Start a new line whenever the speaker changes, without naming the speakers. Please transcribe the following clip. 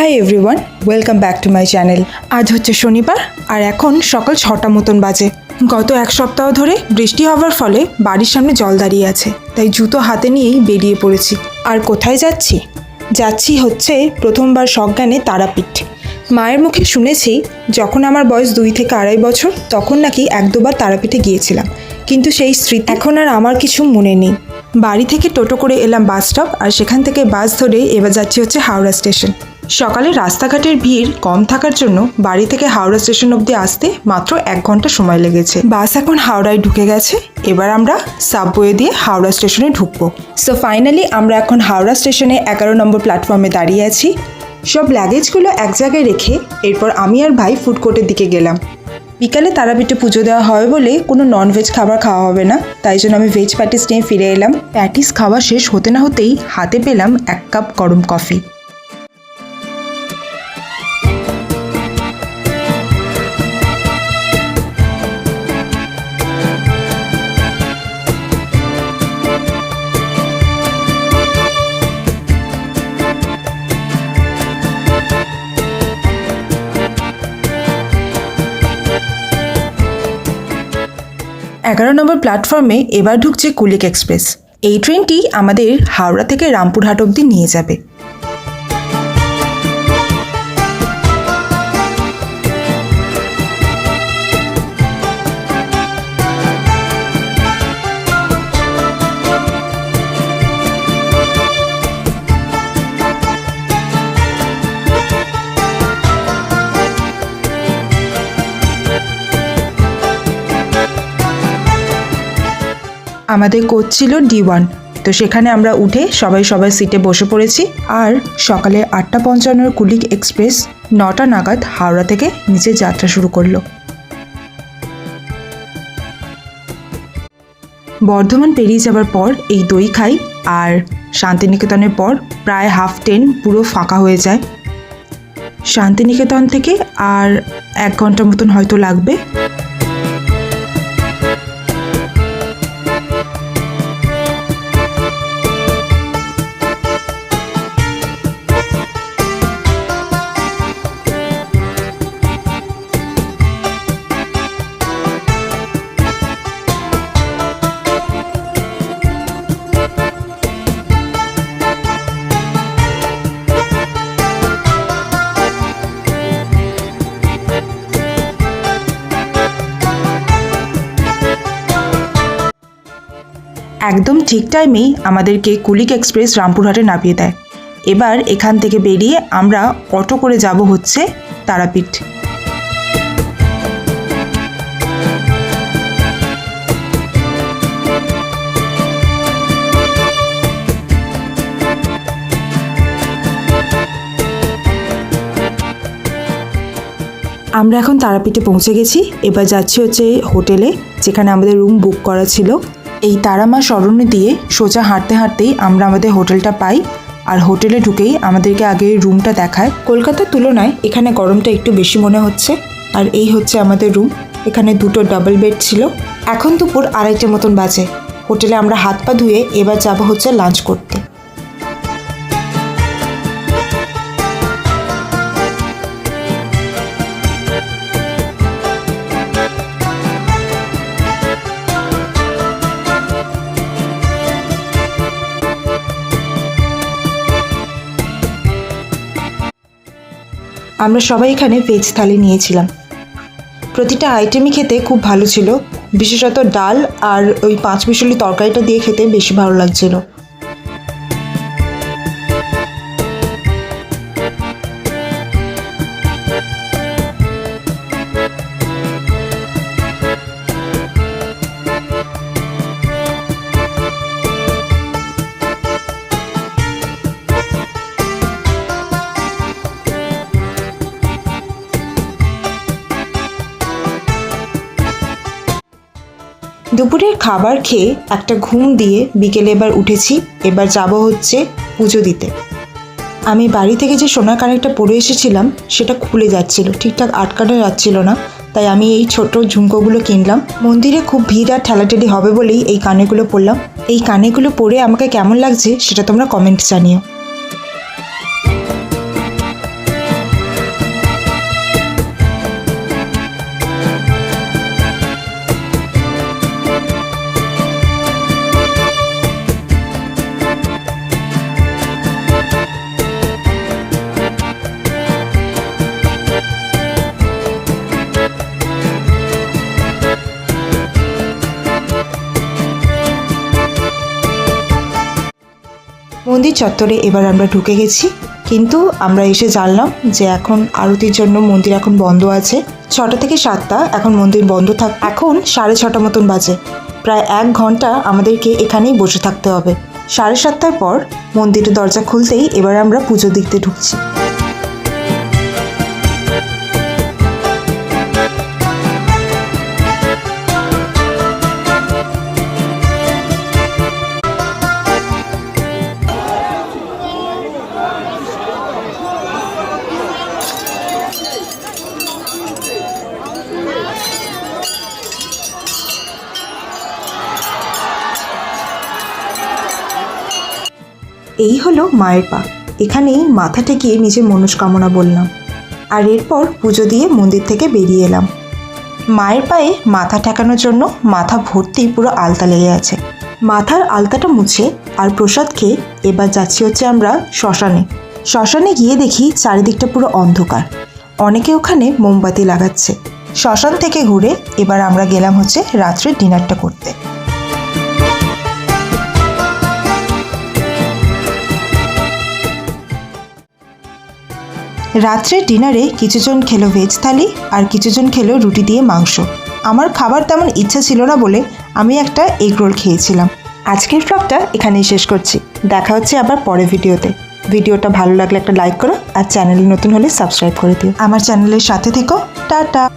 Hi everyone welcome back to my channel আজ হচ্ছে শনিবার আর এখন সকাল ছটা মতন বাজে। গত এক সপ্তাহ ধরে বৃষ্টি হওয়ার ফলে বাড়ির সামনে জল দাঁড়িয়ে আছে, তাই জুতো হাতে নিয়েই বেরিয়ে পড়েছি। আর কোথায় যাচ্ছি? যাচ্ছি হচ্ছে প্রথমবার সজ্ঞানে তারাপীঠ। মায়ের মুখে শুনেছি, যখন আমার বয়স দুই থেকে আড়াই বছর, তখন নাকি এক দুবার তারাপীঠে গিয়েছিলাম। কিন্তু সেই স্মৃতি এখন আর আমার কিছু মনে নেই। বাড়ি থেকে টোটো করে এলাম বাস স্টপ আর সেখান থেকে বাস ধরে এবার যাচ্ছি হচ্ছে হাওড়া স্টেশন। সকালে রাস্তাঘাটের ভিড় কম থাকার জন্য বাড়ি থেকে হাওড়া স্টেশন অবধি আসতে মাত্র এক ঘণ্টা সময় লেগেছে। বাস এখন হাওড়ায় ঢুকে গেছে। এবার আমরা সাবওয়ে দিয়ে হাওড়া স্টেশনে ঢুকবো। সো ফাইনালি আমরা এখন হাওড়া স্টেশনে এগারো নম্বর প্ল্যাটফর্মে দাঁড়িয়ে আছি। সব লাগেজগুলো এক জায়গায় রেখে এরপর আমি আর ভাই ফুড কোর্টের দিকে গেলাম। বিকালে তারাপীঠে পুজো দেওয়া হয় বলে কোনো নন ভেজ খাবার খাওয়া হবে না। তাই জন্য আমি ভেজ প্যাটিস নিয়ে ফিরে এলাম। প্যাটিস খাওয়া শেষ হতে না হতেই হাতে পেলাম এক কাপ গরম কফি এগারো নম্বর প্ল্যাটফর্মে এবার ঢুকছে কুলিক এক্সপ্রেস। এই ট্রেনটি আমাদের হাওড়া থেকে রামপুরহাট অবধি নিয়ে যাবে। আমাদের কোচ ছিল ডি ওয়ান। তো সেখানে আমরা উঠে সবাই সবাই সিটে বসে পড়েছি। আর সকালে আটটা পঞ্চান্নর কুলিক এক্সপ্রেস নটা নাগাদ হাওড়া থেকে নিচে যাত্রা শুরু করল। বর্ধমান পেরিয়ে যাবার পর এই দই খাই আর শান্তিনিকেতনের পর প্রায় হাফ টেন পুরো ফাঁকা হয়ে যায়। শান্তিনিকেতন থেকে আর এক ঘণ্টা মতন হয়তো লাগবে। একদম ঠিক টাইমেই আমাদেরকে কুলিক এক্সপ্রেস রামপুরহাটে নামিয়ে দেয়। এবার এখান থেকে বেরিয়ে আমরা অটো করে যাব হচ্ছে তারাপীঠ। আমরা এখন তারাপীঠে পৌঁছে গেছি। এবার যাচ্ছি হচ্ছে হোটেলে, যেখানে আমাদের রুম বুক করা ছিল। এই তারামা স্মরণে দিয়ে সোজা হাঁটতে হাঁটতেই আমরা আমাদের হোটেলটা পাই। আর হোটেলে ঢুকেই আমাদেরকে আগে রুমটা দেখায়। কলকাতার তুলনায় এখানে গরমটা একটু বেশি মনে হচ্ছে। আর এই হচ্ছে আমাদের রুম। এখানে দুটো ডাবল বেড ছিল। এখন দুপুর আড়াইটে মতন বাজে। হোটেলে আমরা হাত পা ধুয়ে এবার যাব হচ্ছে লাঞ্চ করতে। আমরা সবাই এখানে ভেজ থালি নিয়েছিলাম। প্রতিটা আইটেমই খেতে খুব ভালো ছিল। বিশেষত ডাল আর ওই পাঁচ মিশলি তরকারিটা দিয়ে খেতে বেশি ভালো লাগছিল। দুপুরের খাবার খেয়ে একটা ঘুম দিয়ে বিকেলে এবার উঠেছি। এবার যাব হচ্ছে পুজো দিতে। আমি বাড়ি থেকে যে সোনার কানেরটা পরে এসেছিলাম, সেটা খুলে যাচ্ছিল, ঠিকঠাক আটকানো যাচ্ছিল না। তাই আমি এই ছোট ঝুমকোগুলো কিনলাম। মন্দিরে খুব ভিড় আর ঠেলাঠেলি হবে বলেই এই কানেগুলো পরলাম। এই কানেগুলো পরে আমাকে কেমন লাগছে, সেটা তোমরা কমেন্ট জানিও। মন্দির চত্বরে এবার আমরা ঢুকে গেছি। কিন্তু আমরা এসে জানলাম যে এখন আরতির জন্য মন্দির এখন বন্ধ আছে। ছটা থেকে সাতটা এখন মন্দির বন্ধ থাক এখন সাড়ে ছটা মতন বাজে। প্রায় এক ঘণ্টা আমাদেরকে এখানেই বসে থাকতে হবে। সাড়ে সাতটার পর মন্দিরের দরজা খুলতেই এবার আমরা পুজো দিকতে ঢুকছি। এই হলো মায়ের পা। এখানেই মাথা ঠেকিয়ে নিজের মনস্কামনা বললাম। আর এরপর পুজো দিয়ে মন্দির থেকে বেরিয়ে এলাম। মায়ের পায়ে মাথা ঠেকানোর জন্য মাথা ভর্তি পুরো আলতা লেগে আছে। মাথার আলতাটা মুছে আর প্রসাদ খেয়ে এবার যাচ্ছি হচ্ছে আমরা শ্মশানে। শ্মশানে গিয়ে দেখি চারিদিকটা পুরো অন্ধকার। অনেকে ওখানে মোমবাতি লাগাচ্ছে। শ্মশান থেকে ঘুরে এবার আমরা গেলাম হচ্ছে রাত্রের ডিনারটা করতে। রাত্রের ডিনারে কিছুজন খেলো ভেজ থালি আর কিছুজন খেলো রুটি দিয়ে মাংস। আমার খাবার তেমন ইচ্ছা ছিল না বলে আমি একটা এগ রোল খেয়েছিলাম। আজকের ব্লগটা এখানেই শেষ করছি। দেখা হচ্ছে আবার পরে ভিডিওতে। ভিডিওটা ভালো লাগলে একটা লাইক করো আর চ্যানেলে নতুন হলে সাবস্ক্রাইব করে দিও। আমার চ্যানেলের সাথে থেকো। টাটা!